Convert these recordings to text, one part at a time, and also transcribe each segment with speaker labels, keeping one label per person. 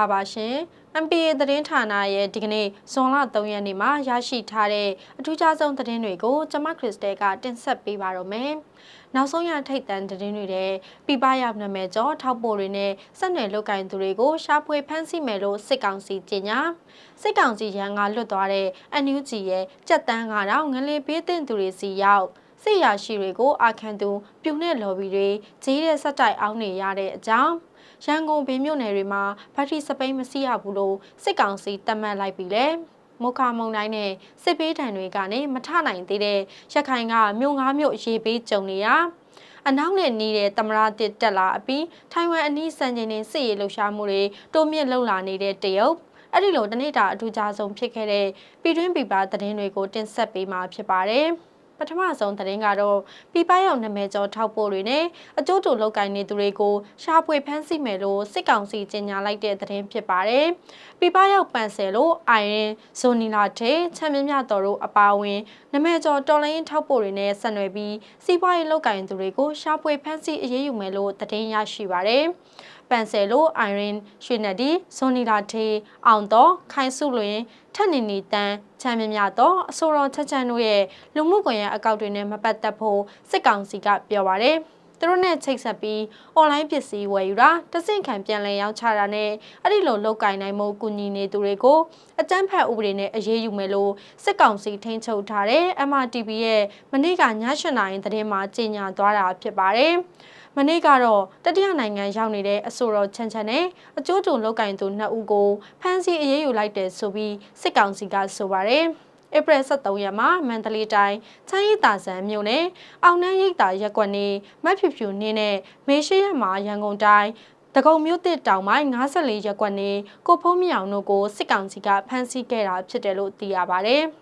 Speaker 1: မင်္ဂလာပါရှင် MPA သတင်းဌာနရဲ့ဒီကနေ့ဇွန်လ3ရက်နေ့မှာရရှိထားတဲ့အထူးခြားဆုံးသတင်းတွေကိုကျွန်မခရစ်စတဲကတင်ဆက်ပေးပါတော့မယ်။နောက်ဆုံးရထိတ်တန့်သတင်းတွေတဲ့ပြပရောက်နာမည်ကျော်ထောက်ပို့တွေနဲ့စက်နယ်လုတ်ကင်သူတွေကိုရှာဖွေဖမ်းဆီးမယ်လို့စစ်ကောင်စီကြေညာစစ်ကောင်စီရန်ကလွတ်သွားတဲ့ NUG ရဲ့ကြက်တန်းကတော့ငလင်ပေးတဲ့သူတွေစီရောက်စစ်ရရှိတွေကိုအာခံသူပြူနဲ့လော်ဘီတွေဂျေးတဲ့စက်တိုက်အောင်နေရတဲ့အကြောင်း ရန်ကုန်ဘေးမြို့နယ်တွေမှာဘတ်ထရီစပိန်မစီးရဘူးလို့စစ်ကောင်စီတတ်မှတ်လိုက်ပြီလေမုခမုံတိုင်းနဲ့စစ်ပေးတံတွေကနေမထနိုင်သေးတဲ့ရခိုင်ကမြို့ငါးမြို့ရေပေးကြုံနေရအနောက်နဲ့နေတဲ့တမရတစ်တက်လာအပြီးထိုင်ဝမ်အနီးစံချိန်နဲ့စစ်ရေးလှုပ်ရှားမှုတွေတိုးမြင့်လှုပ်လာနေတဲ့တရုတ်အဲ့ဒီလိုတနေ့တာအထူးခြားဆုံးဖြစ်ခဲ့တဲ့ပြည်တွင်းပြည်ပသတင်းတွေကိုတင်ဆက်ပေးမှာဖြစ်ပါတယ်။ ပထမဆုံးသတင်းကတော့ပြပရောက်နာမည်ကျော်ထောက်ပို့တွေနဲ့အကျိုးတူလောက်ကင်နေသူတွေကိုရှာဖွေဖမ်းဆီးမယ်လို့စစ်ကောင်စီကြေညာလိုက်တဲ့သတင်းဖြစ်ပါတယ်။ပြပရောက်ပန်ဆယ်လို့အိုင်ရင်ဇိုနီလာတဲ့ချမ်းမြမြတော်တို့အပါအဝင်နာမည်ကျော်တော်လိုင်းထောက်ပို့တွေနဲ့ဆက်နွယ်ပြီးစီးပွားရေးလောက်ကင်သူတွေကိုရှာဖွေဖမ်းဆီးအရေးယူမယ်လို့သတင်းရရှိပါတယ်။ ပန်ဆယ်လိုအိုင်ရင်ရွှေနဒီဇွန်နီလာထေအောင်တော်ခိုင်စုလွင်ထက်နေနေတန်းချမ်းမြမြတော့အစိုးရချက်ချန်တို့ရဲ့လူမှုကွန်ရက်အကောင့်တွေနဲ့မပတ်သက်ဖို့စစ်ကောင်စီကပြောပါရယ်သူတို့နဲ့ချိတ်ဆက်ပြီးအွန်လိုင်းပစ္စည်းဝယ်ယူတာတဆင့်ခံပြန်လည်ရောင်းချတာနဲ့အဲ့ဒီလိုလောက်ကင်နိုင်မှုကူညီနေသူတွေကိုအကြမ်းဖက်ဥပဒေနဲ့အရေးယူမယ်လို့စစ်ကောင်စီထိန်းချုပ်ထားတဲ့ MRTV ရဲ့မနေ့ကည8နာရီသတင်းမှာကြေညာသွားတာဖြစ်ပါတယ်။ မနေ့ကတော့တတိယနိုင်ငံရောက်နေတဲ့အဆိုတော်ချန်ချန်နဲ့အကျိုးတူလောက်ကင်သူနှစ်ဦးကိုဖမ်းဆီးအရေးယူလိုက်တယ်ဆိုပြီးစစ်ကောင်စီကဆိုပါတယ်ဧပြီ23ရက်မှာမန္တလေးတိုင်းချမ်းရည်တာဆန်မြို့နယ်အောင်နှမ်းရိပ်တာရက်ကွက်နေမတ်ဖြူဖြူနင်းနဲ့မေရှိရက်မှာရန်ကုန်တိုင်းတကုံမြို့တစ်တောင်ပိုင်း54ရက်ကွက်နေကိုဖုံးမြောင်တို့ကိုစစ်ကောင်စီကဖမ်းဆီးခဲ့တာဖြစ်တယ်လို့သိရပါဗျ။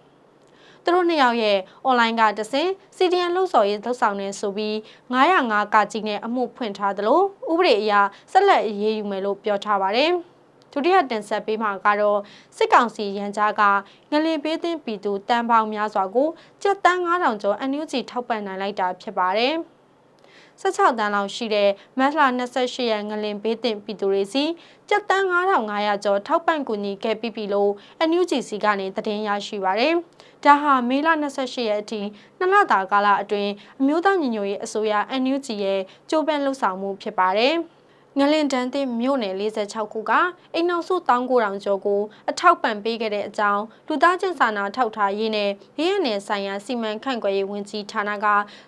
Speaker 1: သူတို့နှစ်ယောက်ရဲ့အွန်လိုင်းကတဆင် CDN လှုပ်ဆော်ရေးလှုပ်ဆောင်နေဆိုပြီး905ကကြီးနဲ့အမှုဖွင့်ထားသလိုဥပဒေအရဆက်လက်အရေးယူမယ်လို့ပြောထားပါတယ်ဒုတိယတင်ဆက်ပေးမှာကတော့စစ်ကောင်စီရန်ကြားကငလင်ပေးသင်းပြည်သူတန်ပေါင်းများစွာကိုကြက်တန်း9000ကျော် NUG ထောက်ပံ့နိုင်လိုက်တာဖြစ်ပါတယ်။ 16တန်းလောက်ရှိတဲ့မတ်လ28ရက်ငလင်ဘေးတင်ပြည်သူတွေစီကျပ်တန်း9500ကျော်ထောက်ပံ့ကူညီခဲ့ပြီးပြီလို့ NUGC ကနေသတင်းရရှိပါရယ်။ဒါဟာမေလ28ရက်အထိနှစ်လတာကာလအတွင်းအမျိုးသားညီညွတ်ရေးအစိုးရ NUG ရဲ့ကြိုးပမ်းလှုပ်ဆောင်မှုဖြစ်ပါတယ်။ ငလင်တန်းသင်းမြို့နယ်46ခုကအိမ်နောက်စု19000ကျော်ကိုအထောက်ပံ့ပေးခဲ့တဲ့အကြောင်းလူသားချင်းစာနာထောက်ထားရေးနဲ့ရင်းနယ်ဆိုင်ရာစီမံခန့်ခွဲရေးဝန်ကြီးဌာနက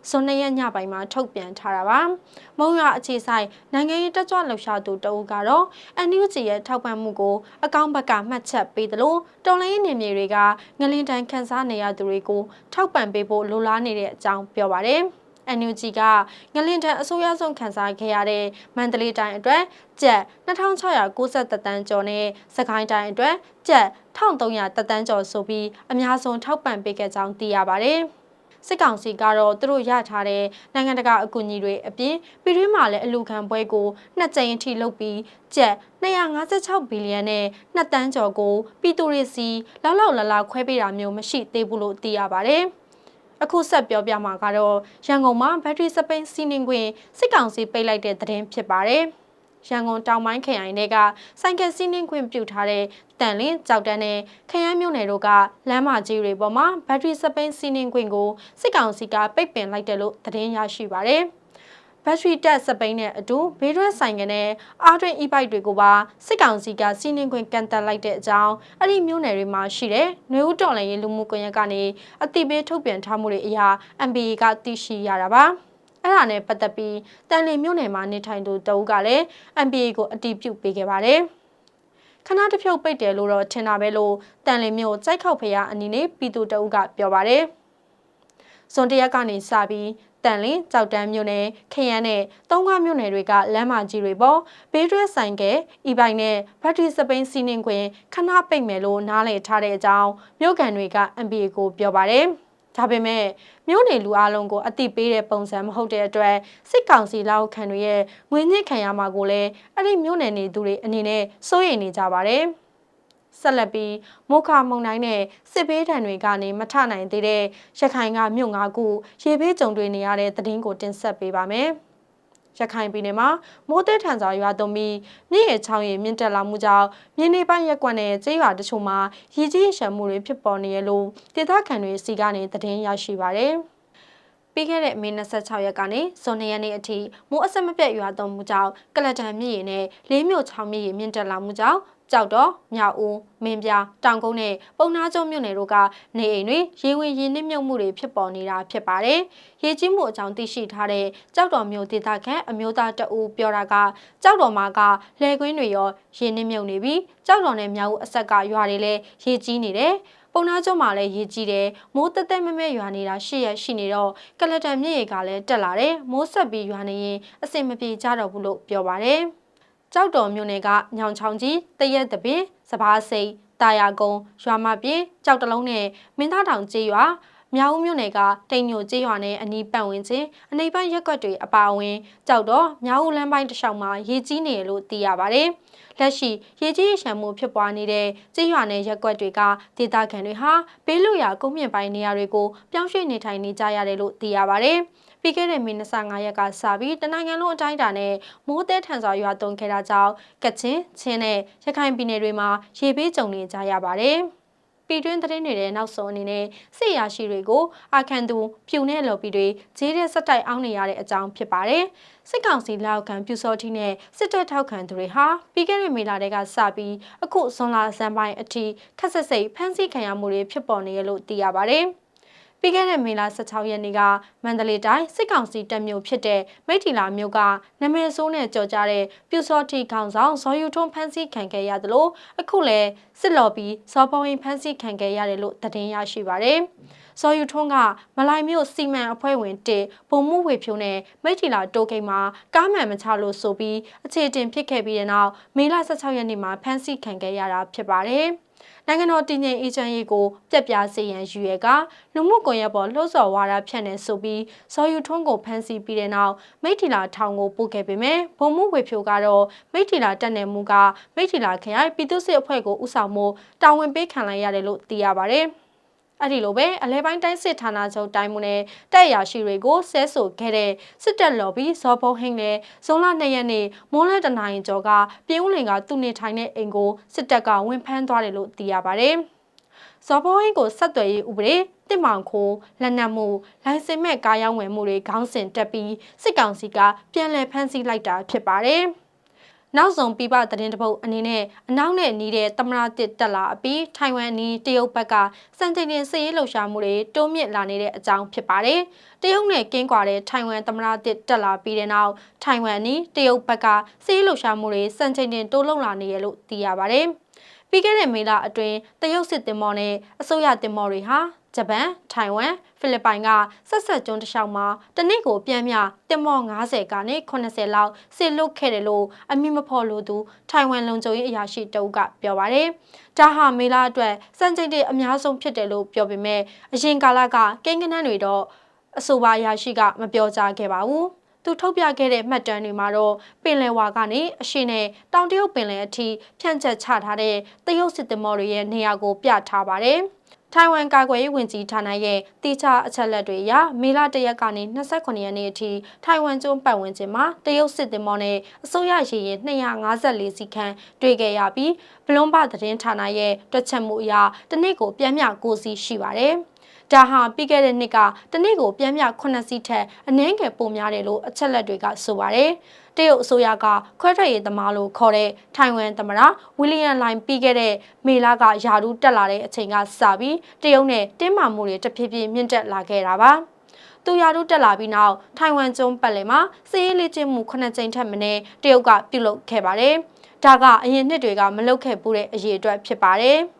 Speaker 1: ဇွန်၂ရက်ညပိုင်းမှာထုတ်ပြန်ထားတာပါ။မုံရအခြေဆိုင်နိုင်ငံရေးတက်ကြွလှုပ်ရှားသူတအုပ်ကတော့ NUG ရဲ့ထောက်ပံ့မှုကိုအကောင့်ဘက်ကမှတ်ချက်ပေးသလိုတော်လိုင်းနေမြေတွေကငလင်တန်းခန်းစားနေရသူတွေကိုထောက်ပံ့ပေးဖို့လိုလားနေတဲ့အကြောင်းပြောပါတယ်။ NUG ကငလင်တန်အစိုးရဆုံးခန်းစားခဲ့ရတဲ့မန္တလေးတိုင်းအတွက်ကျပ်2690တန်းကျော်နဲ့စကိုင်းတိုင်းအတွက်ကျပ်1300တန်းကျော်ဆိုပြီးအများဆုံးထောက်ပံ့ပေးခဲ့ကြောင်းသိရပါတယ်။စစ်ကောင်စီကတော့သူတို့ရထားတဲ့နိုင်ငံတကာအကူအညီတွေအပြင်ပြည်တွင်းမှာလည်းအလူခံပွဲကိုနှစ်ကြိမ်အထိလုပ်ပြီးကျပ်256ဘီလီယံနဲ့2တန်းကျော်ကိုပြည်သူတွေစီလောက်လောက်လလခွဲပေးတာမျိုးမရှိသေးဘူးလို့သိရပါတယ်။ အခုဆက်ပြောပြမှာကတော့ရန်ကုန်မှာဘက်ထရီစပိန်စီးနှင်ခွင့်စစ်ကောင်စီပိတ်လိုက်တဲ့သတင်းဖြစ်ပါတယ်။ရန်ကုန်တောင်ပိုင်းခရိုင်တွေကစိုက်ကယ်စီးနှင်းခွင့်ပြုထားတဲ့တန်လင်းကြောက်တန်းနဲ့ခရမ်းမြို့နယ်တို့ကလမ်းမကြီးတွေပေါ်မှာဘက်ထရီစပိန်စီးနှင်းခွင့်ကိုစစ်ကောင်စီကပိတ်ပင်လိုက်တယ်လို့သတင်းရရှိပါရယ်။ ဘက်ထရီတက်စပိန်နဲ့အတူဘေးရွက်ဆိုင်ကနေအာတွင် e-bike တွေကိုပါစစ်ကောင်စီကစီးနှင်းခွင့်ကန်တက်လိုက်တဲ့အကြောင်းအဲ့ဒီမြို့နယ်တွေမှာရှိတဲ့နှွေဦးတော်လည်းရေးလူမှုကွန်ရက်ကနေအတိပေးထုတ်ပြန်ထားမှုတွေအရာ MBA ကသိရှိရတာပါအဲ့ဒါနဲ့ပတ်သက်ပြီးတန်လီမြို့နယ်မှာနေထိုင်သူတအုပ်ကလည်း MBA ကိုအတီးပြုတ်ပေးခဲ့ပါတယ်ခဏတစ်ဖြုတ်ပိတ်တယ်လို့တော့ထင်တာပဲလို့တန်လီမြို့စိုက်ခောက်ဖရာအနီးနဲ့ပြည်သူတအုပ်ကပြောပါတယ်ဇွန်တရက်ကနေစပြီး တန်လင်းကြောက်တန်းမြို့နယ်ခရမ်းနဲ့တုံးကားမြို့နယ်တွေကလမ်းမကြီးတွေပေါ်ဘေးတွဲဆိုင်ကဤပိုင်နဲ့ဘတ်ထရီစပိန်စီးနှင်ခွင်ခဏပိတ်မယ်လို့နားလည်ထားတဲ့အကြောင်းမြို့ကန်တွေက MBA ကိုပြောပါတယ်ဒါပေမဲ့မြို့နယ်လူအလုံးကိုအတိပေးတဲ့ပုံစံမဟုတ်တဲ့အတွက်စစ်ကောင်စီလောက်ခံတွေရဲ့ငွေညစ်ခံရမှာကိုလည်းအဲ့ဒီမြို့နယ်နေသူတွေအနေနဲ့စိုးရိမ်နေကြပါတယ်။ ဆက်လက်ပြီးမုခမုံတိုင်းနဲ့စစ်ဘေးဒဏ်တွေကနေမထနိုင်သေးတဲ့ရခိုင်ကမြို့ငါးခုရေဘေးကြုံတွေ့နေရတဲ့သတင်းကိုတင်ဆက်ပေးပါမယ်။ရခိုင်ပြည်နယ်မှာမိုးတဲထန်စွာရွာသွန်းပြီးမြစ်ရေချောင်းရေမြင့်တက်လာမှုကြောင့်မြေနေပိုင်းရက်ကွက်နဲ့ကျေးရွာတချို့မှာရေကြီးရေရှမ်းမှုတွေဖြစ်ပေါ်နေရလို့ဒေသခံတွေစီကနေသတင်းရရှိပါရယ်ပြီးခဲ့တဲ့မေ26ရက်ကနေဇွန်2ရက်နေ့အထိမိုးအဆက်မပြတ်ရွာသွန်းမှုကြောင့်ကလတန်မြစ်ရေနဲ့လေးမြို့ချောင်းမြစ်ရေမြင့်တက်လာမှုကြောင့် ကြောက်တော့မြောက်ဦးမင်းပြတောင်ကုန်းနဲ့ပုံနာကျုံမြို့နယ်တို့ကနေအိမ်တွေရေဝင်ရေနစ်မြုပ်မှုတွေဖြစ်ပေါ်နေတာဖြစ်ပါတယ်။ရေကြီးမှုအကြောင်းသိရှိထားတဲ့ကြောက်တော်မြို့ဒေသခံအမျိုးသားတအူပြောတာကကြောက်တော်မှာကလယ်ကွင်းတွေရောရေနစ်မြုပ်နေပြီးကြောက်တော်နဲ့မြောက်ဦးအဆက်ကရွာတွေလည်းရေကြီးနေတယ်။ပုံနာကျုံမှာလည်းရေကြီးတယ်မိုးတက်တက်မမဲရွာနေတာရှေ့ရရှိနေတော့ကလတန်မြစ်ရေကလည်းတက်လာတယ်မိုးဆက်ပြီးရွာနေရင်အစင်မပြေကြတော့ဘူးလို့ပြောပါတယ်။ ကြောက်တော်မြို့နယ်ကညောင်ချောင်းကြီးတရက်တပင်စပားစိတ်တာယာကုန်းရွာမပြေကြောက်တလုံးနဲ့မင်းသားတောင်ကျေးရွာမြောက်ဦးမြို့နယ်ကတိမ်ညိုကျေးရွာနဲ့အနီးပတ်ဝန်းကျင်အနေပိုင်းရက်ကွက်တွေအပါအဝင်ကြောက်တော့မြောက်ဦးလမ်းပိုင်းတစ်လျှောက်မှာရေကြီးနေရလို့သိရပါတယ်။လက်ရှိရေကြီးရေရှမ်းမှုဖြစ်ပွားနေတဲ့ကျေးရွာနဲ့ရက်ကွက်တွေကဒေသခံတွေဟာဘေးလွရာကုန်းမြင့်ပိုင်းနေရာတွေကိုပြောင်းရွှေ့နေထိုင်နေကြရတယ်လို့သိရပါတယ်။ ပြီးခဲ့တဲ့မေ25ရက်ကစပြီးတနိုင်ငံလုံးအတိုင်းအတာနဲ့မိုးတဲထန်စွာရွာသွန်းခဲ့တာကြောင့်ကချင်ချင်းနဲ့ရခိုင်ပြည်နယ်တွေမှာရေဘေးကြုံနေကြရပါတယ်။ပြည်တွင်းသတင်းတွေတဲ့နောက်ဆုံးအနေနဲ့စစ်ရာရှိတွေကိုအာခန်သူဖြူနဲ့လော်ပီတွေဂျေးတဲ့စက်တိုက်အောင်နေရတဲ့အကြောင်းဖြစ်ပါတယ်။စစ်ကောင်စီလက်အောက်ခံပြူစောတိနဲ့စစ်တပ်ထောက်ခံသူတွေဟာပြီးခဲ့တဲ့မေလတည်းကစပြီးအခုဇွန်လဆန်းပိုင်းအထိခက်ဆက်စိတ်ဖမ်းဆီးခံရမှုတွေဖြစ်ပေါ်နေရလို့သိရပါတယ်။ ပြီးခဲ့တဲ့မေလ16ရက်နေ့ကမန္တလေးတိုင်းစစ်ကောင်စီတပ်မျိုးဖြစ်တဲ့မိထီလာမျိုးကနမဲဆိုးနဲ့ကြော်ကြတဲ့ပြူစောတီခေါင်ဆောင်ဇော်ယူထွန်းဖမ်းဆီးခံခဲ့ရသလိုအခုလည်းစစ်လော်ဘီဇော်ပေါ်ရင်ဖမ်းဆီးခံခဲ့ရတယ်လို့သတင်းရရှိပါရယ်။ဇော်ယူထွန်းကမလိုင်မြို့စီမံအဖွဲ့ဝင်တေပုံမှုဝေဖြိုးနဲ့မိထီလာတိုကိတ်မှာကားမှန်မချလို့ဆိုပြီးအခြေတင်ဖြစ်ခဲ့ပြီးတဲ့နောက်မေလ16ရက်နေ့မှာဖမ်းဆီးခံခဲ့ရတာဖြစ်ပါတယ်။ နိုင်ငံတော်တည်ငြိမ်အေးချမ်းရေးကိုပြက်ပြားစေရန်ရည်ရွယ်ကလူမှုကွန်ရက်ပေါ်လှုံ့ဆော်ဝါဒဖြန့်နေဆိုပြီးဇော်ယူထွန်းကိုဖမ်းဆီးပြီးတဲ့နောက်မိထီလာထောင်ကိုပို့ခဲ့ပေမဲ့ဘုံမှုဝေဖြိုကတော့မိထီလာတက်နေမှုကမိထီလာခရိုင်ပြည်သူ့စစ်အဖွဲ့ကိုဥဆောင်မှုတာဝန်ပေးခံလိုက်ရတယ်လို့သိရပါတယ်။ အဲ့ဒီလိုပဲအလဲပိုင်းတိုင်းစစ်ဌာနချုပ်တိုင်းမှုနဲ့တပ်ရရှိတွေကိုဆဲဆိုခဲ့တဲ့စစ်တပ်လော်ဘီဇော်ဘုံဟင်းနဲ့ဇုံလ2ရက်နေ့မိုးလဲတနိုင်ကျော်ကပြင်းဦးလင်ကသူ့နေထိုင်တဲ့အိမ်ကိုစစ်တပ်ကဝင်ဖမ်းသွားတယ်လို့သိရပါတယ်။ဇော်ဘုံဟင်းကိုဆက်သွယ်ရေးဥပဒေတစ်မောင်ခိုးလက်နက်မှုလိုင်စင်မဲ့ကားရောင်းဝယ်မှုတွေခေါင်းစဉ်တက်ပြီးစစ်ကောင်စီကပြန်လည်ဖမ်းဆီးလိုက်တာဖြစ်ပါတယ်။ နောက်ဆုံးပြပသတင်းတပုတ်အနေနဲ့အနောက်နဲ့နီးတဲ့တမရတစ်တက်လာအပြီးထိုင်ဝမ်အနီးတရုတ်ဘက်ကစံချိန်တင်စစ်ရေးလှုပ်ရှားမှုတွေတိုးမြင့်လာနေတဲ့အကြောင်းဖြစ်ပါတယ်။တရုတ်နဲ့ကင်းကွာတဲ့ထိုင်ဝမ်တမရတစ်တက်လာပြီးတဲ့နောက်ထိုင်ဝမ်အနီးတရုတ်ဘက်ကစစ်ရေးလှုပ်ရှားမှုတွေစံချိန်တင်တိုးလုံလာနေရလို့သိရပါတယ်။ပြီးခဲ့တဲ့မေလအတွင်းတရုတ်စစ်တင်မော်နဲ့အစိုးရတင်မော်တွေဟာ ဂျပန်၊ထိုင်ဝမ်၊ဖိလစ်ပိုင်ကဆက်ဆက်ကျွန်းတစ်လျှောက်မှာတနစ်ကိုပြန်မြတင်မော့90ကနေ80လောက်ဆစ်လွတ်ခဲ့တယ်လို့အမိမဖော်လို့သူထိုင်ဝမ်လုံခြုံရေးအရာရှိတအုပ်ကပြောပါတယ်။ဒါဟာမေလာအတွက်စံချိန်တွေအများဆုံးဖြစ်တယ်လို့ပြောပေမဲ့အရင်ကာလကကိန်းကနန်းတွေတော့အဆိုပါအရာရှိကမပြောကြားခဲ့ပါဘူး။သူထုတ်ပြခဲ့တဲ့မှတ်တမ်းတွေမှာတော့ပင်လယ်ဝါကနေအရှိနဲ့တောင်တရုတ်ပင်လယ်အထိဖြန့်ချက်ချထားတဲ့တရုတ်စစ်သင်္ဘောတွေရဲ့နေရာကိုပြထားပါတယ်။ ထိုင်ဝမ်ကာကွယ်ရေးဝန်ကြီးဌာနရဲ့တိကျအချက်လက်တွေအရမေလ၁ရက်ကနေ29ရက်နေ့အထိထိုင်ဝမ်ကျွန်းပတ်ဝန်းကျင်မှာတရုတ်စစ်သည်မောနဲ့အစိုးရရေရင်254စီခန်းတွေ့ခဲ့ရပြီးဘလွန်ဘသတင်းဌာနရဲ့တွက်ချက်မှုအရတနစ်ကိုပြန်မြ9စီရှိပါတယ်။ ဒါဟာပြီးခဲ့တဲ့နှစ်ကတနေ့ကိုပြန်မြ9စီးထက်အနည်းငယ်ပိုများတယ်လို့အချက်လက်တွေကဆိုပါတယ်။တရုတ်အစိုးရကခွဲထွက်ရေးသမားလို့ခေါ်တဲ့ထိုင်ဝမ်သမ္မတဝီလီယံလိုင်ပြီးခဲ့တဲ့မေလကယာဒူးတက်လာတဲ့အချိန်ကစပြီးတရုတ်နဲ့တင်းမာမှုတွေတဖြည်းဖြည်းမြင့်တက်လာခဲ့တာပါသူရာတို့တက်လာပြီးနောက်ထိုင်ဝမ်ကျွန်းပတ်လည်မှာစစ်ရေးလေ့ကျင့်မှု9ကြိမ်ထက်မနည်းတရုတ်ကပြုလုပ်ခဲ့ပါတယ်။ဒါကအရင်နှစ်တွေကမလုပ်ခဲ့ဘူးတဲ့အရေးအတွက်ဖြစ်ပါတယ်။